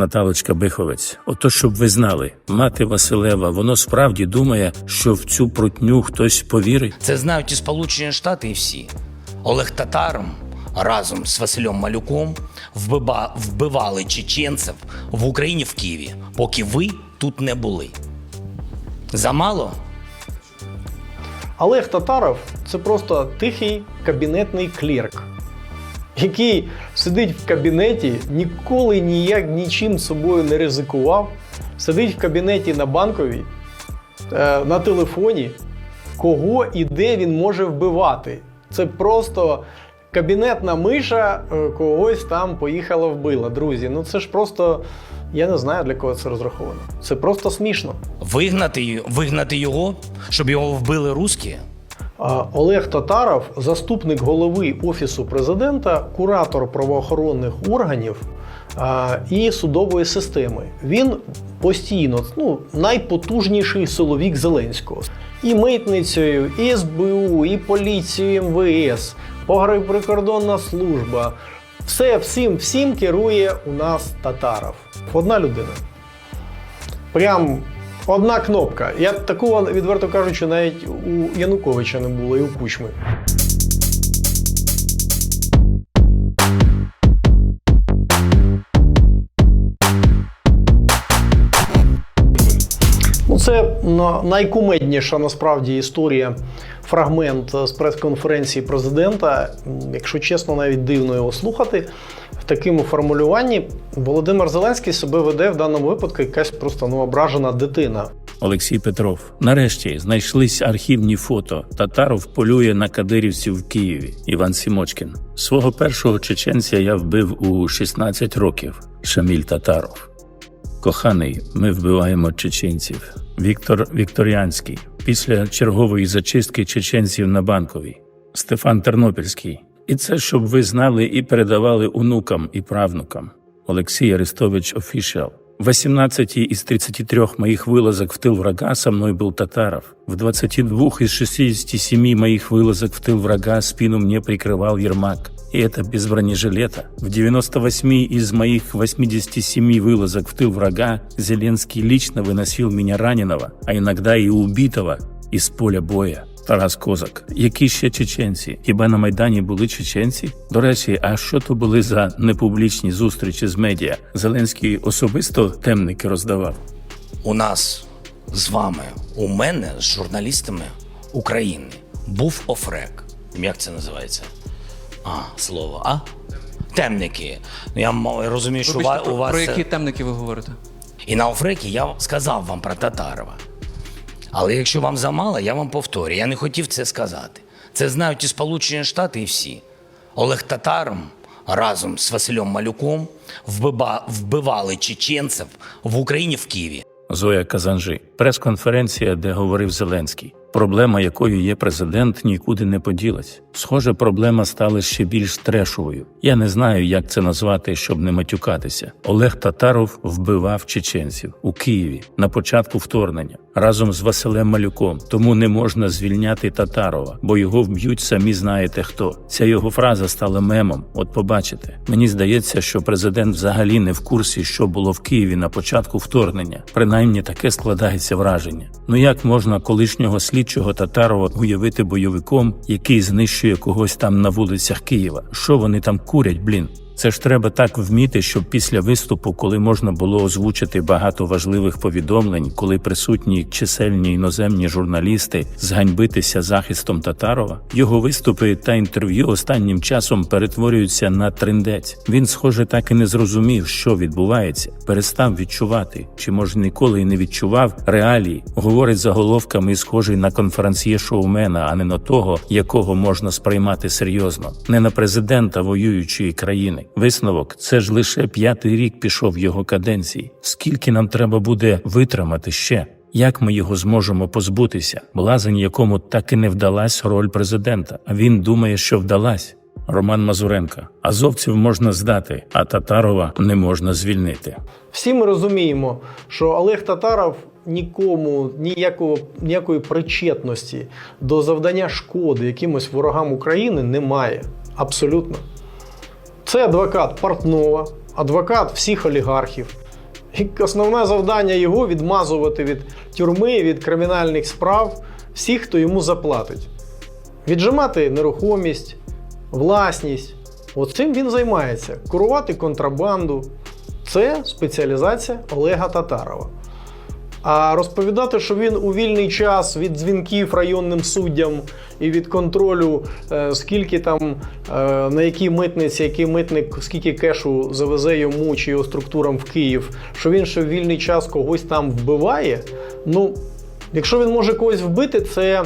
Наталочка Биховець, ото щоб ви знали, мати Василева, воно справді думає, що в цю прутню хтось повірить. Це знають і Сполучені Штати, і всі. Олег Татаром разом з Василем Малюком вбива, вбивали чеченців в Україні в Києві, поки ви тут не були. Замало? Олег Татаров це просто тихий кабінетний клерк, який сидить в кабінеті, ніколи ніяк нічим собою не ризикував, сидить в кабінеті на банковій, е, на телефоні, кого і де він може вбивати. Це просто кабінетна миша е, когось там поїхала вбила. Друзі, ну це ж просто. Я не знаю, для кого це розраховано. Це просто смішно. Вигнати, вигнати його, щоб його вбили русські? Олег Татаров, заступник голови Офісу президента, куратор правоохоронних органів і судової системи. Він постійно ну, найпотужніший силовік Зеленського. І митницею, і СБУ, і поліцією МВС, погранприкордонна служба. Все, всім, всім керує у нас Татаров. Одна людина. Прям одна кнопка. Я такого, відверто кажучи, навіть у Януковича не було і у Кучми. Це на- найкумедніша насправді історія, фрагмент е, з прес-конференції президента. Якщо чесно, навіть дивно його слухати. В такому формулюванні Володимир Зеленський себе веде в даному випадку якась просто ну, ображена дитина. Олексій Петров. Нарешті знайшлись архівні фото. Татаров полює на кадирівців в Києві. Іван Сімочкін. Свого першого чеченця я вбив у 16 років. Шаміль Татаров. Коханий, ми вбиваємо чеченців. Віктор Вікторіанський. Після чергової зачистки чеченців на банковій. Стефан Тернопільський. І це щоб ви знали і передавали онукам і правнукам. Олексій Арестович Офішал. В 18 из 33 моих вылазок в тыл врага со мной был Татаров. В 22 из 67 моих вылазок в тыл врага спину мне прикрывал Ермак. И это без бронежилета. В 98 из моих 87 вылазок в тыл врага Зеленский лично выносил меня раненого, а иногда и убитого із поля боя. Тарас Козак. Які ще чеченці? Хіба на Майдані були чеченці? До речі, а що то були за непублічні зустрічі з медіа? Зеленський особисто темники роздавав. У нас з вами, у мене з журналістами України був офрек. Як це називається? А, слово, а? Темники. Ну, Я м- розумію, що Вибачте, про, у вас. про це- які темники ви говорите? І на офрекі я сказав вам про Татарова. Але якщо вам замало, я вам повторю. Я не хотів це сказати. Це знають і Сполучені Штати, і всі. Олег Татаром разом з Василем Малюком вбива, вбивали чеченців в Україні в Києві. Зоя Казанжи. Прес-конференція, де говорив Зеленський. Проблема, якою є президент, нікуди не поділась. Схоже, проблема стала ще більш трешовою. Я не знаю, як це назвати, щоб не матюкатися. Олег Татаров вбивав чеченців у Києві на початку вторгнення разом з Василем Малюком. Тому не можна звільняти Татарова, бо його вб'ють самі знаєте хто. Ця його фраза стала мемом. От побачите. Мені здається, що президент взагалі не в курсі, що було в Києві на початку вторгнення. Принаймні таке складається враження. Ну як можна колишнього слідчого Татарова уявити бойовиком, який знищує когось там на вулицях Києва? Що вони там курять, блін? Це ж треба так вміти, щоб після виступу, коли можна було озвучити багато важливих повідомлень, коли присутні чисельні іноземні журналісти, зганьбитися захистом Татарова, його виступи та інтерв'ю останнім часом перетворюються на трендець. Він, схоже, так і не зрозумів, що відбувається, перестав відчувати, чи може ніколи і не відчував реалії, говорить заголовками, схожий на конференціє шоумена, а не на того, якого можна сприймати серйозно, не на президента воюючої країни. Висновок це ж лише п'ятий рік пішов його каденції. Скільки нам треба буде витримати ще? Як ми його зможемо позбутися? Блазень, якому так і не вдалась роль президента, а він думає, що вдалась. Роман Мазуренка. Азовців можна здати, а Татарова не можна звільнити. Всі ми розуміємо, що Олег Татаров нікому ніякого, ніякої причетності до завдання шкоди якимось ворогам України не має. Абсолютно. Це адвокат Портнова, адвокат всіх олігархів, І основне завдання його відмазувати від тюрми, від кримінальних справ всіх, хто йому заплатить. Віджимати нерухомість, власність. От цим він займається. Курувати контрабанду. Це спеціалізація Олега Татарова. А розповідати, що він у вільний час від дзвінків районним суддям і від контролю, е, скільки там е, на якій митниці, який митник, скільки кешу завезе йому чи його структурам в Київ, що він ще в вільний час когось там вбиває. Ну, якщо він може когось вбити, це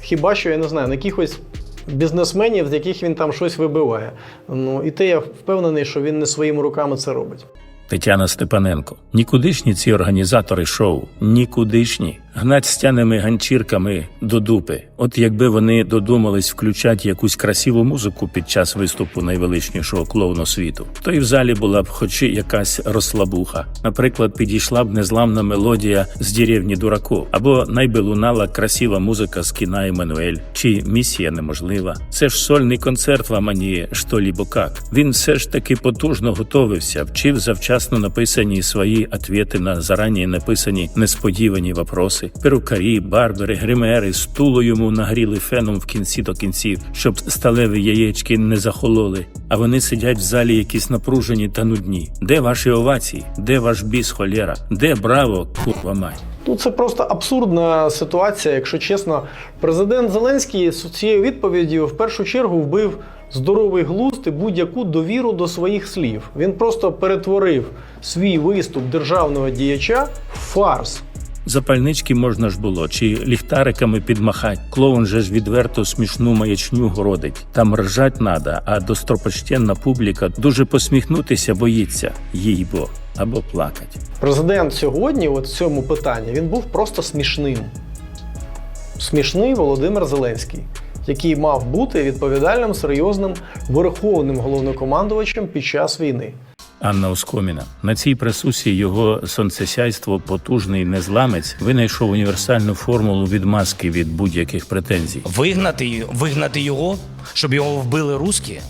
хіба що я не знаю, на якихось бізнесменів, з яких він там щось вибиває. Ну і те я впевнений, що він не своїми руками це робить. Тетяна Степаненко. Нікудишні ці організатори шоу, нікудишні. Гнать стяними ганчірками до дупи. От якби вони додумались включати якусь красиву музику під час виступу найвеличнішого клоуна світу, то і в залі була б хоч якась розслабуха. Наприклад, підійшла б незламна мелодія з деревні дураку, або найби лунала красива музика з кіна Еммануель, чи місія неможлива. Це ж сольний концерт в Амані «Що-лібо как». Він все ж таки потужно готовився, вчив завчасно написані свої ответи на зарані написані несподівані вопроси. Перукарі, барбери, гримери стуло йому нагріли феном в кінці до кінців, щоб сталеві яєчки не захололи. А вони сидять в залі якісь напружені та нудні. Де ваші овації? Де ваш біс холєра? Де браво, курва мать? Ну, це просто абсурдна ситуація, якщо чесно. Президент Зеленський з цією відповіддю в першу чергу вбив здоровий глузд і будь-яку довіру до своїх слів. Він просто перетворив свій виступ державного діяча в фарс. Запальнички можна ж було, чи ліхтариками підмахать. Клоун же ж відверто смішну маячню городить. Там ржать надо, а достропочтенна публіка дуже посміхнутися боїться, їй бо, або плакать. Президент сьогодні, от в цьому питанні, він був просто смішним. Смішний Володимир Зеленський, який мав бути відповідальним, серйозним верховним головнокомандувачем під час війни. Анна Оскоміна на цій присусі його сонцесяйство, потужний незламець, винайшов універсальну формулу відмазки від будь-яких претензій. Вигнати, вигнати його, щоб його вбили русські?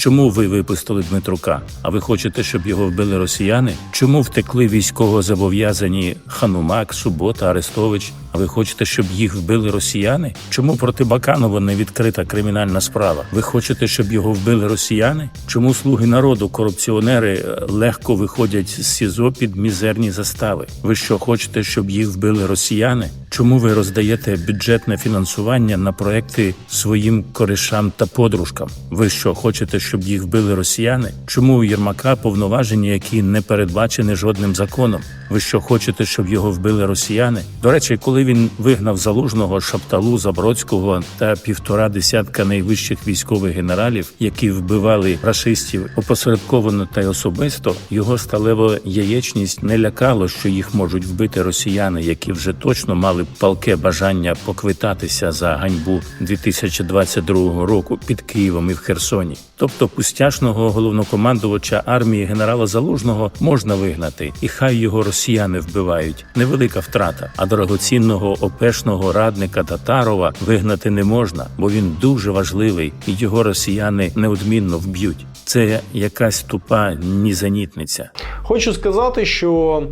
Чому ви випустили Дмитрука? А ви хочете, щоб його вбили росіяни? Чому втекли військовозобов'язані Ханумак, Субота, Арестович? А ви хочете, щоб їх вбили росіяни? Чому проти Баканова не відкрита кримінальна справа? Ви хочете, щоб його вбили росіяни? Чому слуги народу, корупціонери е, легко виходять з СІЗО під мізерні застави? Ви що хочете, щоб їх вбили росіяни? Чому ви роздаєте бюджетне фінансування на проекти своїм коришам та подружкам? Ви що хочете, щоб їх вбили росіяни? Чому у Єрмака повноваження, які не передбачені жодним законом? Ви що хочете, щоб його вбили росіяни? До речі, коли він вигнав залужного Шапталу Забродського та півтора десятка найвищих військових генералів, які вбивали рашистів опосередковано та й особисто, його сталева яєчність не лякало, що їх можуть вбити росіяни, які вже точно мали палке бажання поквитатися за ганьбу 2022 року під Києвом і в Херсоні. Тобто пустяшного головнокомандувача армії генерала Залужного можна вигнати, і хай його росіяни вбивають. Невелика втрата. А дорогоцінного опешного радника Татарова вигнати не можна, бо він дуже важливий, і його росіяни неодмінно вб'ють. Це якась тупа нізанітниця. Хочу сказати, що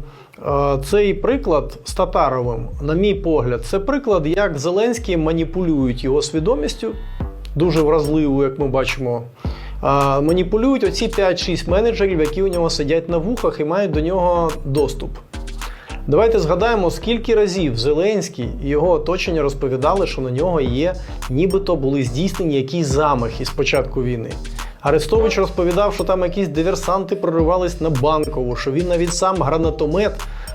цей приклад з Татаровим, на мій погляд, це приклад, як Зеленський маніпулюють його свідомістю, дуже вразливо, як ми бачимо. Маніпулюють оці 5-6 менеджерів, які у нього сидять на вухах і мають до нього доступ. Давайте згадаємо, скільки разів Зеленський і його оточення розповідали, що на нього є, нібито були здійснені якісь замахи з початку війни. Арестович розповідав, що там якісь диверсанти проривались на банкову, що він навіть сам гранатомет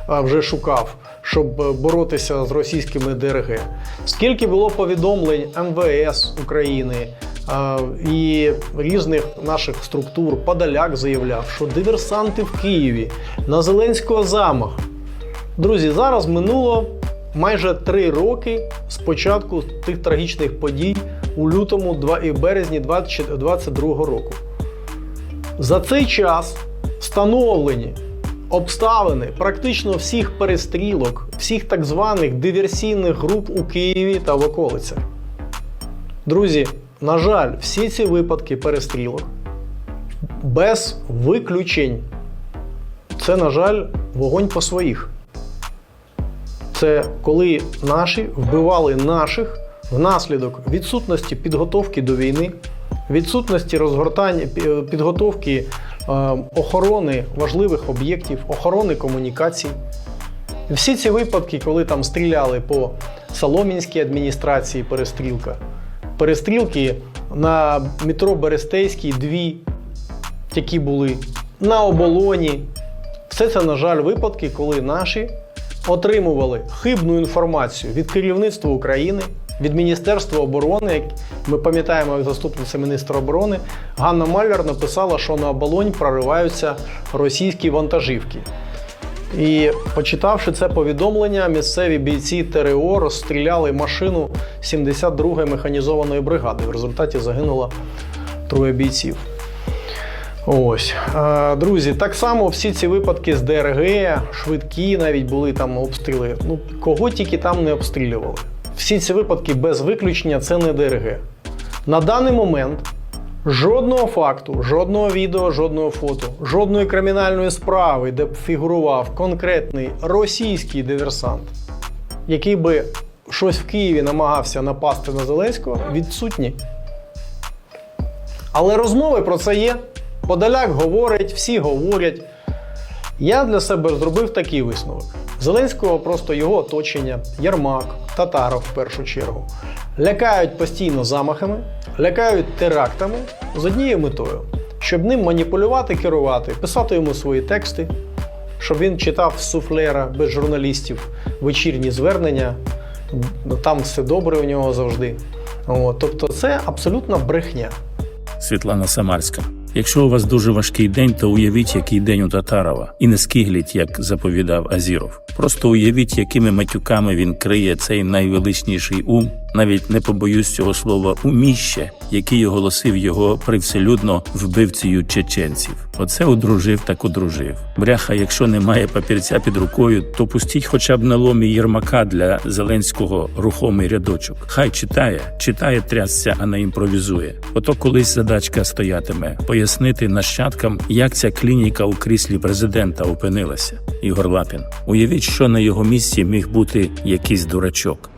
вже шукав, щоб е, боротися з російськими ДРГ. Скільки було повідомлень МВС України і різних наших структур, Подоляк заявляв, що диверсанти в Києві на Зеленського замах. Друзі, зараз минуло майже три роки з початку тих трагічних подій у лютому і березні 2022 року. За цей час встановлені обставини практично всіх перестрілок, всіх так званих диверсійних груп у Києві та в околицях. Друзі, на жаль, всі ці випадки перестрілок без виключень це, на жаль, вогонь по своїх. Це коли наші вбивали наших внаслідок відсутності підготовки до війни, відсутності розгортання підготовки е, охорони важливих об'єктів, охорони комунікацій. Всі ці випадки, коли там стріляли по Соломінській адміністрації перестрілка, перестрілки на метро Берестейській дві, які були на оболоні. Все це, на жаль, випадки, коли наші отримували хибну інформацію від керівництва України, від Міністерства оборони. Як Ми пам'ятаємо, заступниця міністра оборони Ганна Мальвер написала, що на оболонь прориваються російські вантажівки. І почитавши це повідомлення, місцеві бійці ТРО розстріляли машину 72-ї механізованої бригади. В результаті загинуло троє бійців. Ось. Е, Друзі, так само всі ці випадки з ДРГ, швидкі навіть були там обстріли. Ну, кого тільки там не обстрілювали. Всі ці випадки без виключення це не ДРГ. На даний момент жодного факту, жодного відео, жодного фото, жодної кримінальної справи, де б фігурував конкретний російський диверсант, який би щось в Києві намагався напасти на Зеленського, відсутні. Але розмови про це є. Подаляк говорить, всі говорять. Я для себе зробив такий висновок: Зеленського просто його оточення, Ярмак, Татаров в першу чергу, лякають постійно замахами, лякають терактами з однією метою, щоб ним маніпулювати, керувати, писати йому свої тексти, щоб він читав суфлера без журналістів вечірні звернення. Там все добре у нього завжди. От, тобто це абсолютна брехня. Світлана Самарська. Якщо у вас дуже важкий день, то уявіть, який день у Татарова, і не скигліть, як заповідав Азіров. Просто уявіть, якими матюками він криє цей найвеличніший ум, навіть не побоюсь цього слова уміще, який оголосив його привселюдно вбивцею чеченців. Оце одружив так одружив. Бляха, якщо немає папірця під рукою, то пустіть хоча б на ломі Єрмака для Зеленського рухомий рядочок. Хай читає, читає трясся, а не імпровізує. Ото колись задачка стоятиме пояснити нащадкам, як ця клініка у кріслі президента опинилася. Ігор Лапін. Уявіть, що на його місці міг бути якийсь дурачок.